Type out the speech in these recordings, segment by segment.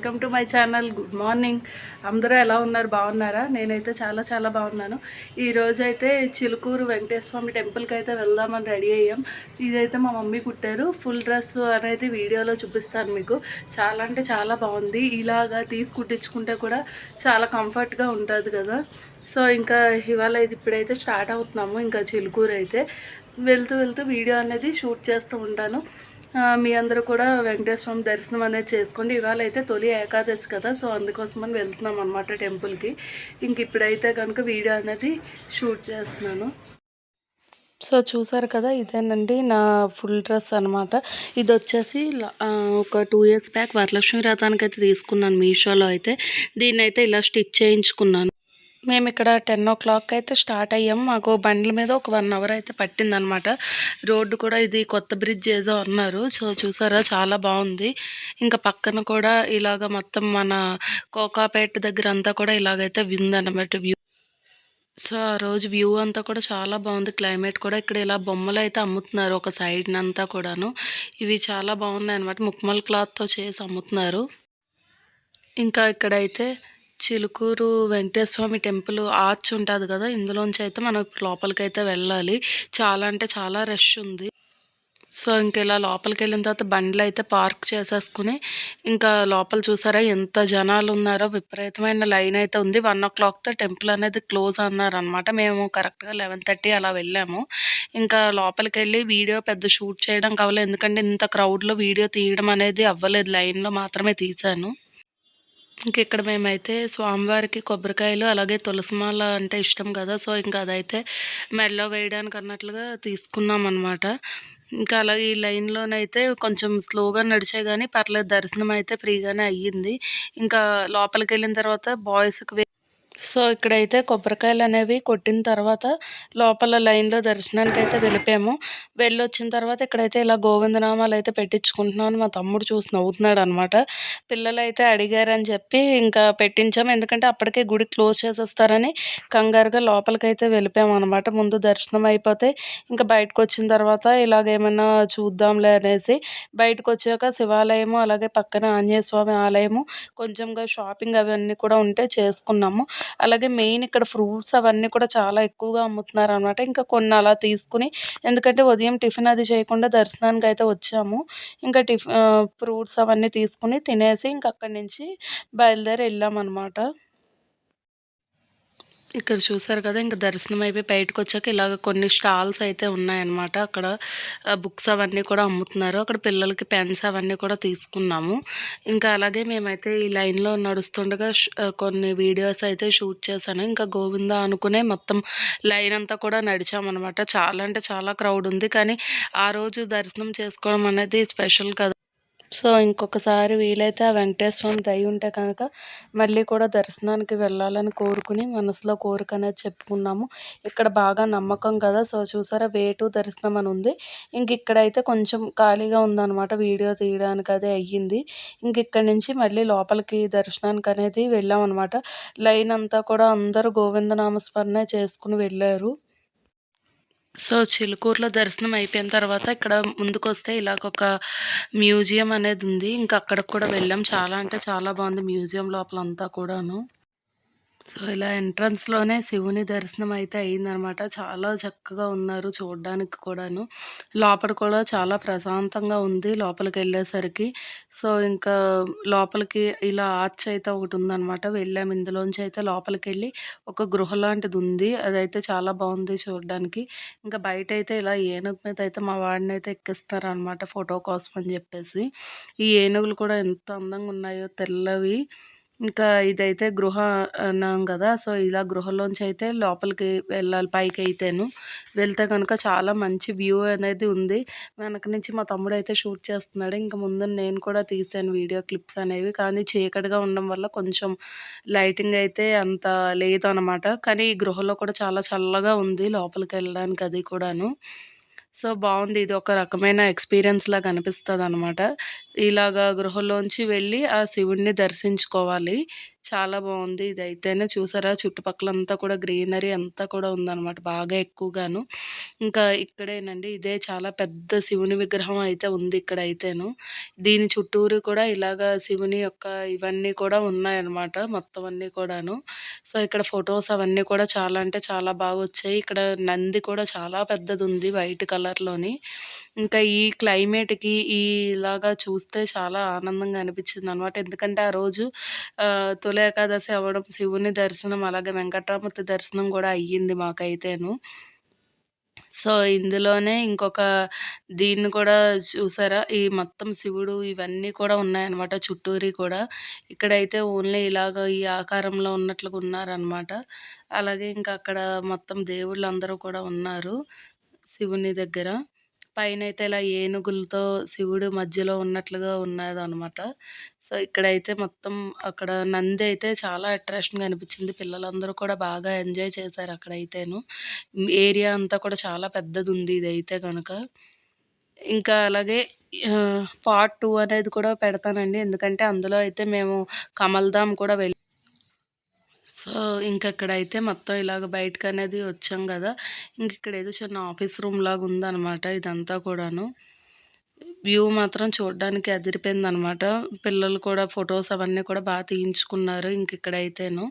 Welcome to my channel good morning. అందరూ ఎలా ఉన్నారు? బాగున్నారా? నేనైతే చాలా చాలా బాగున్నాను. ఈరోజు అయితే చిలుకూరు వెంకటేశ్వర టెంపుల్కి అయితే వెళ్దామని రెడీ అయ్యాం. ఇదైతే మా మమ్మీ కుట్టారు. ఫుల్ డ్రెస్ అనేది వీడియోలో చూపిస్తాను మీకు. చాలా అంటే చాలా బాగుంది. ఇలాగా తీసి కుట్టించుకుంటే కూడా చాలా కంఫర్ట్గా ఉంటుంది కదా. సో ఇంకా ఇవాళ ఇది ఇప్పుడైతే స్టార్ట్ అవుతున్నాము. ఇంకా చిలుకూరు అయితే వెళ్తూ వెళ్తూ వీడియో అనేది షూట్ చేస్తూ ఉంటాను. మీ అందరూ కూడా వెంకటేశ్వర స్వామి దర్శనం అనేది చేసుకోండి. ఇవాళ అయితే తొలి ఏకాదశి కదా సో అందుకోసమని వెళ్తున్నాం అనమాట టెంపుల్కి ఇంక ఇప్పుడైతే కనుక వీడియో అనేది షూట్ చేస్తున్నాను. సో చూసారు కదా ఇదేనండి నా ఫుల్ డ్రెస్ అనమాట ఇది వచ్చేసి ఒక టూ ఇయర్స్ బ్యాక్ వరలక్ష్మి వ్రతానికి అయితే తీసుకున్నాను మీషోలో అయితే. దీన్ని అయితే ఇలా స్టిచ్ చేయించుకున్నాను. మేము ఇక్కడ టెన్ ఓ క్లాక్ అయితే స్టార్ట్ అయ్యాం. మాకు బండ్ల మీద ఒక వన్ అవర్ అయితే పట్టిందనమాట. రోడ్డు కూడా ఇది కొత్త బ్రిడ్జ్ ఏదో అన్నారు. సో చూసారా? చాలా బాగుంది. ఇంకా పక్కన కూడా ఇలాగ మొత్తం మన కోకాపేట దగ్గర అంతా కూడా ఇలాగైతే విందనమాట వ్యూ. సో ఆ రోజు వ్యూ అంతా కూడా చాలా బాగుంది. క్లైమేట్ కూడా ఇక్కడ ఇలా బొమ్మలు అయితే అమ్ముతున్నారు ఒక సైడ్ అంతా కూడాను. ఇవి చాలా బాగున్నాయి అనమాట ముక్మల్ క్లాత్తో చేసి అమ్ముతున్నారు. ఇంకా ఇక్కడైతే చిలుకూరు వెంకటేశ్వర టెంపుల్ ఆర్చ్ ఉంటుంది కదా ఇందులోంచి అయితే మనం ఇప్పుడు లోపలికి అయితే వెళ్ళాలి. చాలా అంటే చాలా రష్ ఉంది. సో ఇంక ఇలా లోపలికి వెళ్ళిన తర్వాత బండ్లు అయితే పార్క్ చేసేసుకుని ఇంకా లోపల చూసారా ఎంత జనాలు ఉన్నారో విపరీతమైన లైన్ అయితే ఉంది. వన్ ఓ క్లాక్తో టెంపుల్ అనేది క్లోజ్ అన్నారు అనమాట మేము కరెక్ట్గా లెవెన్ థర్టీ అలా వెళ్ళాము. ఇంకా లోపలికి వెళ్ళి వీడియో పెద్ద షూట్ చేయడం కావాలి. ఎందుకంటే ఇంత క్రౌడ్లో వీడియో తీయడం అనేది అవ్వలేదు. లైన్లో మాత్రమే తీశాను. ఇక్కడ మేమైతే స్వామివారికి కొబ్బరికాయలు అలాగే తులసిమాల అంటే ఇష్టం కదా. సో ఇంకా అదైతే మెడలో వేయడానికి అన్నట్లుగా తీసుకున్నాం అనమాట ఇంకా అలాగే ఈ లైన్లోనైతే కొంచెం స్లోగా నడిచే కానీ పర్లేదు. దర్శనం అయితే ఫ్రీగానే అయ్యింది. ఇంకా లోపలికి వెళ్ళిన తర్వాత బాయ్స్కి సో ఇక్కడైతే కొబ్బరికాయలు అనేవి కొట్టిన తర్వాత లోపల లైన్లో దర్శనానికి అయితే వెళ్ళిపోయాము. వెళ్ళి వచ్చిన తర్వాత ఇక్కడైతే ఇలా గోవిందనామాలు అయితే పెట్టించుకుంటున్నాను మా తమ్ముడు చూసి నవ్వుతున్నాడు అనమాట పిల్లలు అయితే అడిగారని చెప్పి ఇంకా పెట్టించాము. ఎందుకంటే అప్పటికే గుడి క్లోజ్ చేసేస్తారని కంగారుగా లోపలికైతే వెళ్ళిపోయాము అనమాట ముందు దర్శనం అయిపోతే ఇంకా బయటకు వచ్చిన తర్వాత ఇలాగేమైనా చూద్దాంలే అనేసి బయటకు వచ్చాక శివాలయము అలాగే పక్కన ఆంజనేయ స్వామి ఆలయము కొంచెంగా షాపింగ్ అవన్నీ కూడా ఉంటే చేసుకున్నాము. అలాగే మెయిన్ ఇక్కడ ఫ్రూట్స్ అవన్నీ కూడా చాలా ఎక్కువగా అమ్ముతున్నారు అనమాట ఇంకా కొన్ని అలా తీసుకుని ఎందుకంటే ఉదయం టిఫిన్ అది చేయకుండా దర్శనానికి అయితే వచ్చాము. ఇంకా టిఫ్ ఫ్రూట్స్ అవన్నీ తీసుకుని తినేసి ఇంక అక్కడి నుంచి బయలుదేరి వెళ్ళామన్నమాట ఇక్కడ చూసారు కదా ఇంకా దర్శనం అయిపోయి బయటకు వచ్చాక ఇలాగ కొన్ని స్టాల్స్ అయితే ఉన్నాయన్నమాట. అక్కడ బుక్స్ అవన్నీ కూడా అమ్ముతున్నారు. అక్కడ పిల్లలకి పెన్స్ అవన్నీ కూడా తీసుకున్నాము. ఇంకా అలాగే మేమైతే ఈ లైన్లో నడుస్తుండగా కొన్ని వీడియోస్ అయితే షూట్ చేశాను. ఇంకా గోవింద అనుకునే మొత్తం లైన్ అంతా కూడా నడిచామన్నమాట. చాలా అంటే చాలా క్రౌడ్ ఉంది కానీ ఆ రోజు దర్శనం చేసుకోవడం అనేది స్పెషల్ కదా. సో ఇంకొకసారి వీలైతే ఆ వెంకటేశ్వర స్వామి దయ ఉంటే కనుక మళ్ళీ కూడా దర్శనానికి వెళ్ళాలని కోరుకుని మనసులో కోరిక అనేది చెప్పుకున్నాము. ఇక్కడ బాగా నమ్మకం కదా. సో చూసారా? వేటు దర్శనం అని ఉంది. ఇంక ఇక్కడైతే కొంచెం ఖాళీగా ఉందన్నమాట. వీడియో తీయడానికి అదే అయ్యింది. ఇంక ఇక్కడ నుంచి మళ్ళీ లోపలికి దర్శనానికి అనేది వెళ్ళామన్నమాట. లైన్ అంతా కూడా అందరూ గోవిందనామస్మరణ చేసుకుని వెళ్ళారు. సో చిలుకూరులో దర్శనం అయిపోయిన తర్వాత ఇక్కడ ముందుకొస్తే ఇలాగ ఒక మ్యూజియం అనేది ఉంది. ఇంకా అక్కడికి కూడా వెళ్ళాం. చాలా అంటే చాలా బాగుంది మ్యూజియం లోపల అంతా కూడాను. సో ఇలా ఎంట్రన్స్లోనే శివుని దర్శనం అయితే అయిందనమాట. చాలా చక్కగా ఉన్నారు చూడడానికి కూడాను. లోపల కూడా చాలా ప్రశాంతంగా ఉంది లోపలికి వెళ్ళేసరికి సో ఇంకా లోపలికి ఇలా ఆర్చ్ అయితే ఒకటి ఉందనమాట. వెళ్ళాము ఇందులోంచి అయితే లోపలికి వెళ్ళి ఒక గృహ లాంటిది ఉంది. అదైతే చాలా బాగుంది చూడడానికి. ఇంకా బయట అయితే ఇలా ఏనుగు మీద అయితే మా వాడిని అయితే ఎక్కిస్తారనమాట ఫోటో కోసం అని చెప్పేసి. ఈ ఏనుగులు కూడా ఎంత అందంగా ఉన్నాయో తెల్లవి. ఇంకా ఇదైతే గృహ అన్నాం కదా సో ఇలా గృహలోంచి అయితే లోపలికి వెళ్ళాలి పైకి అయితేను వెళ్తే కనుక చాలా మంచి వ్యూ అనేది ఉంది. వెనక నుంచి మా తమ్ముడు అయితే షూట్ చేస్తున్నాడు. ఇంకా ముందు నేను కూడా తీసాను వీడియో క్లిప్స్ అనేవి. కానీ చీకటిగా ఉండడం వల్ల కొంచెం లైటింగ్ అయితే అంత లేదు అనమాట కానీ ఈ గృహలో కూడా చాలా చల్లగా ఉంది లోపలికి వెళ్ళడానికి అది కూడాను. సో బాగుంది ఇది ఒక రకమైన ఎక్స్పీరియన్స్ లాగా అనమాట ఇలాగా గృహలోంచి వెళ్ళి ఆ శివుడిని దర్శించుకోవాలి. చాలా బాగుంది. ఇదైతేనే చూసారా? చుట్టుపక్కలంతా కూడా గ్రీనరీ అంతా కూడా ఉందన్నమాట బాగా ఎక్కువగాను. ఇంకా ఇక్కడేనండి ఇదే చాలా పెద్ద శివుని విగ్రహం అయితే ఉంది ఇక్కడ అయితేను దీని చుట్టూరు కూడా ఇలాగా శివుని యొక్క ఇవన్నీ కూడా ఉన్నాయన్నమాట మొత్తం అన్నీ కూడాను. సో ఇక్కడ ఫొటోస్ అవన్నీ కూడా చాలా అంటే చాలా బాగా వచ్చాయి ఇక్కడ నంది కూడా చాలా పెద్దది ఉంది వైట్ కలర్లోని. ఇంకా ఈ క్లైమేట్కి ఈ ఇలాగా చూస్తే చాలా ఆనందంగా అనిపించింది అనమాట ఎందుకంటే ఆ రోజు తొలి ఏకాదశి అవ్వడం శివుని దర్శనం అలాగే వెంకట్రామూర్తి దర్శనం కూడా అయ్యింది మాకైతేను. సో ఇందులోనే ఇంకొక దీన్ని కూడా చూసారా? ఈ మొత్తం శివుడు ఇవన్నీ కూడా ఉన్నాయన్నమాట చుట్టూరి కూడా. ఇక్కడైతే ఓన్లీ ఇలాగ ఈ ఆకారంలో ఉన్నట్లుగా ఉన్నారనమాట అలాగే ఇంకా అక్కడ మొత్తం దేవుళ్ళు అందరూ కూడా ఉన్నారు శివుని దగ్గర. పైన అయితే ఇలా ఏనుగులతో శివుడు మధ్యలో ఉన్నట్లుగా ఉన్నదనమాట సో ఇక్కడైతే మొత్తం అక్కడ నంది అయితే చాలా అట్రాక్షన్గా అనిపించింది పిల్లలందరూ కూడా బాగా ఎంజాయ్ చేశారు అక్కడైతేను. ఏరియా అంతా కూడా చాలా పెద్దది ఉంది ఇదైతే కనుక ఇంకా అలాగే పార్ట్ టూ అనేది కూడా పెడతానండి. ఎందుకంటే అందులో అయితే మేము కమల్ధామ్ కూడా వెళ్ళి సో ఇంకెక్కడైతే మొత్తం ఇలాగ బయటకు అనేది వచ్చాం కదా ఇంక ఇక్కడ ఏదో చిన్న ఆఫీస్ రూమ్ లాగా ఉందన్నమాట ఇదంతా కూడాను. వ్యూ మాత్రం చూడడానికి అదిరిపోయింది అనమాట పిల్లలు కూడా ఫొటోస్ అవన్నీ కూడా బాగా తీయించుకున్నారు ఇంక ఇక్కడైతేను.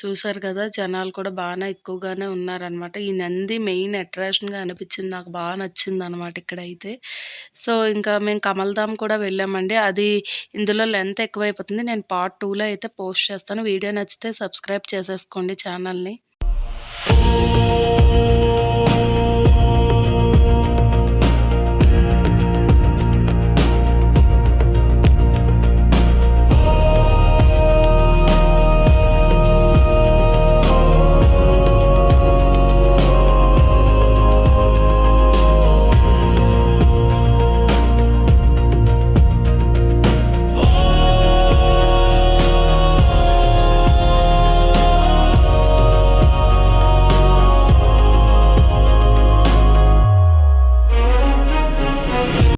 చూసారు కదా జనాలు కూడా బాగానే ఎక్కువగానే ఉన్నారనమాట. ఈ నంది మెయిన్ అట్రాక్షన్గా అనిపించింది నాకు బాగా నచ్చింది అనమాట ఇక్కడైతే. సో ఇంకా మేము కమల్ధామ్ కూడా వెళ్ళామండి. అది ఇందులో లెంత్ ఎక్కువైపోతుంది. నేను పార్ట్ టూలో అయితే పోస్ట్ చేస్తాను. వీడియో నచ్చితే సబ్స్క్రైబ్ చేసేసుకోండి ఛానల్ని.